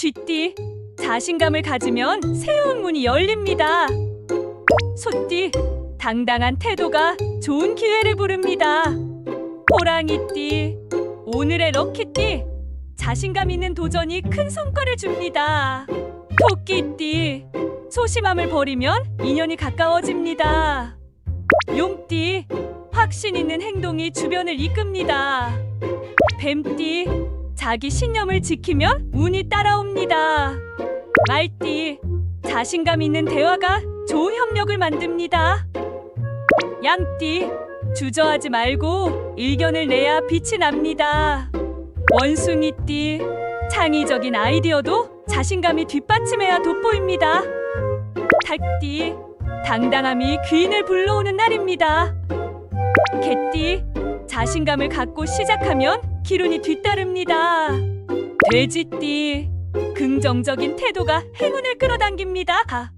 쥐띠, 자신감을 가지면 새로운 문이 열립니다. 소띠, 당당한 태도가 좋은 기회를 부릅니다. 호랑이띠, 오늘의 럭키띠, 자신감 있는 도전이 큰 성과를 줍니다. 토끼띠, 소심함을 버리면 인연이 가까워집니다. 용띠, 확신 있는 행동이 주변을 이끕니다. 뱀띠, 자기 신념을 지키면 운이 따라옵니다. 말띠, 자신감 있는 대화가 좋은 협력을 만듭니다. 양띠, 주저하지 말고 의견을 내야 빛이 납니다. 원숭이띠, 창의적인 아이디어도 자신감이 뒷받침해야 돋보입니다. 닭띠, 당당함이 귀인을 불러오는 날입니다. 개띠, 자신감을 갖고 시작하면 기운이 뒤따릅니다. 돼지띠, 긍정적인 태도가 행운을 끌어당깁니다.